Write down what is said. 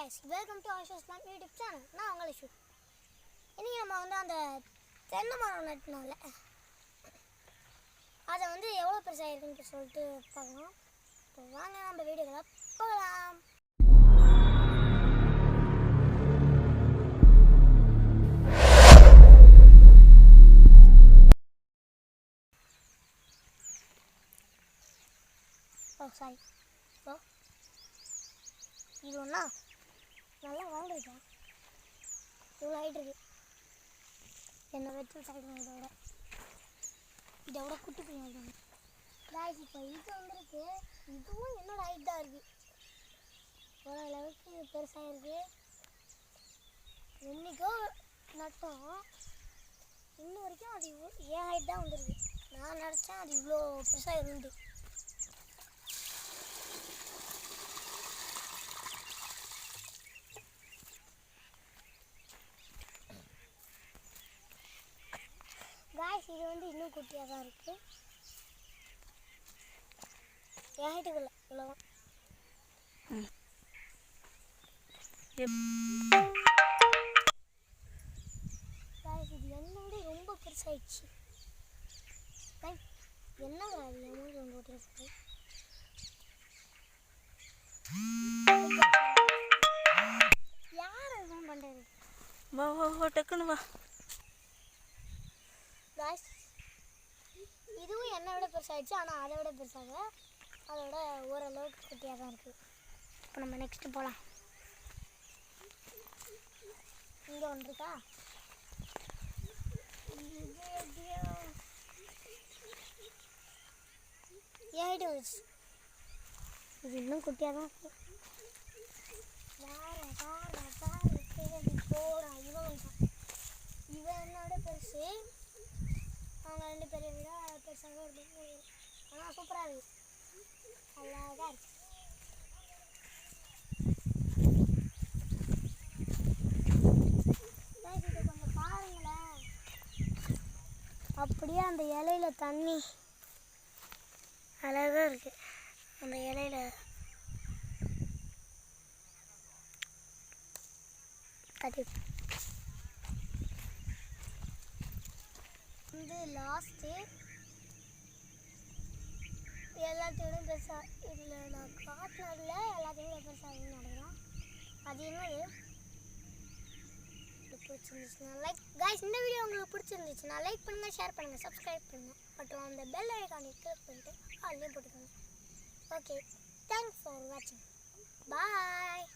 Guys welcome to Asho's plan YouTube channel நான் உங்களை shoe இன்றைக்கி நம்ம வந்து அந்த தென்னை மரம் நட்டினோம்ல. அதை வந்து எவ்வளோ பெருசாக இருக்குன்னு சொல்லிட்டு பார்க்கலாம். இப்போ வாங்க நம்ம வீடியோக்களை போகலாம். ஓ சாரி ஓ இது ஒன்றா நல்லா வாழ்ந்துருக்கேன். இவ்வளோ ஹைட் இருக்கு. என்னை வச்சு சாப்பிடுங்க இதோட இதை விட குட்டி பையன் காய்ஸ் இப்போ இது வந்துருக்கு. இதுவும் என்னோட ஹைட் தான் இருக்கு. ஓரளவுக்கு பெருசாக இருக்கு. என்னைக்கோ நட்டோம். இன்ன வரைக்கும் அது இவ்வளோ ஏன் ஹைட் தான் வந்துருக்கு. நான் நினச்சேன் அது இவ்வளோ பெருசாக இருந்து காய்ஸ் இது வந்து இன்னும் குட்டியாக தான் இருக்கு. என் ஹைட்டுக்குள்ள இவ்வளோதான் இது என்னோட ரொம்ப பெருசாயிடுச்சு. Guys, என்னங்க அது? எமௌண்ட் ஒன்று போட்டுருக்கு யார் அதுவும் பண்ணுறது வா வா வா டக்குன்னு வா. இதுவும் என்னை விட பெருசாகிடுச்சு ஆனால் அதை விட பெருசாக அதோட ஓரளவுக்கு குட்டியாக தான் இருக்குது இப்போ நம்ம நெக்ஸ்ட்டு போகலாம் இங்கே ஒன்று இருக்கா? இது ஏடு இது இன்னும் குட்டியாக தான் இருக்குது வேற இவன் இவன் என்னோட பெருசு. அவங்க ரெண்டு பேரை விட பெருசாக இருக்கு ஆனால் சூப்பராக இருக்குது அழகாக இருக்கு கொஞ்சம் பாருங்களேன் அப்படியே அந்த இலையில தண்ணி. அழகாக இருக்கு. அந்த இலையில. தட்டி. வந்து லாஸ்ட்டு எல்லாத்தையும் பெருசாக இதில் நான் காட்டினதில் எல்லாத்தையும் பெருசாக நடக்கிறோம். அது என்னது? பிடிச்சிருந்துச்சுன்னா லைக் காய்ஸ் இந்த வீடியோ உங்களுக்கு பிடிச்சிருந்துச்சுன்னா லைக் பண்ணுங்கள் ஷேர் பண்ணுங்கள் சப்ஸ்கிரைப் பண்ணுங்கள் மற்றும் அந்த பெல் ஐக்கானை கிளிக் பண்ணிட்டு அதுலேயும் போட்டுக்கோங்க ஓகே தேங்க்ஸ் ஃபார் வாட்சிங் பாய்